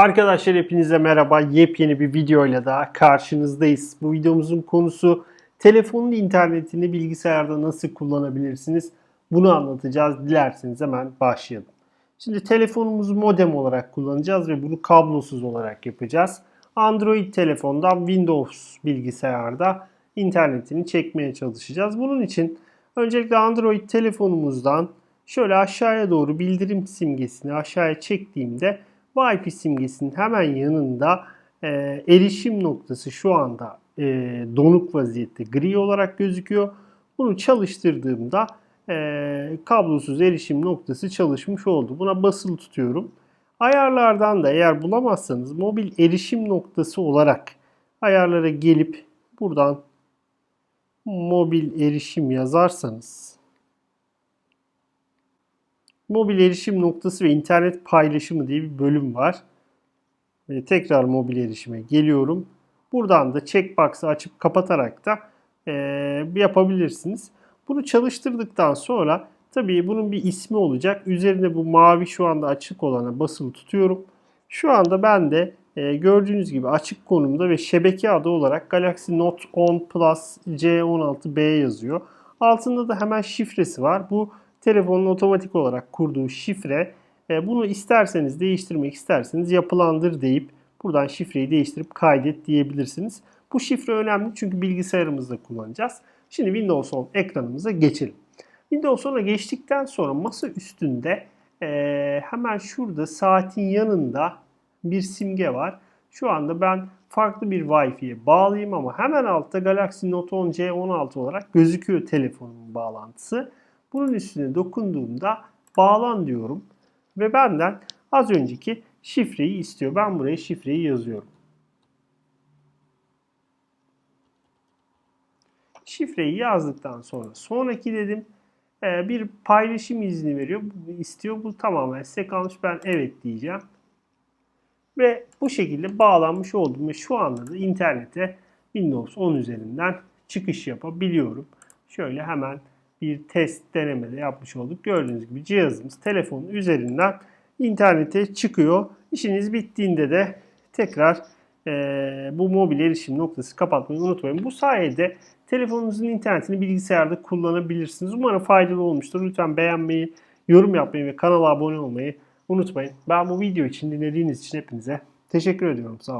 Arkadaşlar hepinize merhaba. Yepyeni bir videoyla daha karşınızdayız. Bu videomuzun konusu telefonun internetini bilgisayarda nasıl kullanabilirsiniz? Bunu anlatacağız. Dilerseniz hemen başlayalım. Şimdi telefonumuzu modem olarak kullanacağız ve bunu kablosuz olarak yapacağız. Android telefondan Windows bilgisayarda internetini çekmeye çalışacağız. Bunun için öncelikle Android telefonumuzdan şöyle aşağıya doğru bildirim simgesini aşağıya çektiğimde Wi-Fi simgesinin hemen yanında e, erişim noktası şu anda e, donuk vaziyette gri olarak gözüküyor. Bunu çalıştırdığımda e, kablosuz erişim noktası çalışmış oldu. Buna basılı tutuyorum. Ayarlardan da eğer bulamazsanız mobil erişim noktası olarak ayarlara gelip buradan mobil erişim yazarsanız mobil erişim noktası ve internet paylaşımı diye bir bölüm var. Ve tekrar mobil erişime geliyorum. Buradan da checkbox'ı açıp kapatarak da e, yapabilirsiniz. Bunu çalıştırdıktan sonra tabii bunun bir ismi olacak. Üzerinde bu mavi şu anda açık olana basılı tutuyorum. Şu anda ben de e, gördüğünüz gibi açık konumda ve şebeke adı olarak Galaxy Note 10 Plus C16B yazıyor. Altında da hemen şifresi var. Bu telefonun otomatik olarak kurduğu şifre. E, bunu isterseniz değiştirmek isterseniz yapılandır deyip buradan şifreyi değiştirip kaydet diyebilirsiniz. Bu şifre önemli çünkü bilgisayarımızda kullanacağız. Şimdi Windows 10 ekranımıza geçelim. Windows 10'a geçtikten sonra masa üstünde e, hemen şurada saatin yanında bir simge var. Şu anda ben farklı bir Wi-Fi'ye bağlıyım ama hemen altta Galaxy Note 10 C16 olarak gözüküyor telefonumun bağlantısı. Bunun üstüne dokunduğumda bağlan diyorum ve benden az önceki şifreyi istiyor. Ben buraya şifreyi yazıyorum. Şifreyi yazdıktan sonra sonraki dedim. Ee, bir paylaşım izni veriyor. istiyor. Bu tamamen size kalmış. Ben evet diyeceğim. Ve bu şekilde bağlanmış oldum ve şu anda da internete Windows 10 üzerinden çıkış yapabiliyorum. Şöyle hemen bir test denemede yapmış olduk. Gördüğünüz gibi cihazımız telefonun üzerinden internete çıkıyor. İşiniz bittiğinde de tekrar e, bu mobil erişim noktası kapatmayı unutmayın. Bu sayede telefonunuzun internetini bilgisayarda kullanabilirsiniz. Umarım faydalı olmuştur. Lütfen beğenmeyi, yorum yapmayı ve kanala abone olmayı unutmayın. Ben bu video için dinlediğiniz için hepinize teşekkür ediyorum. Sağ olun.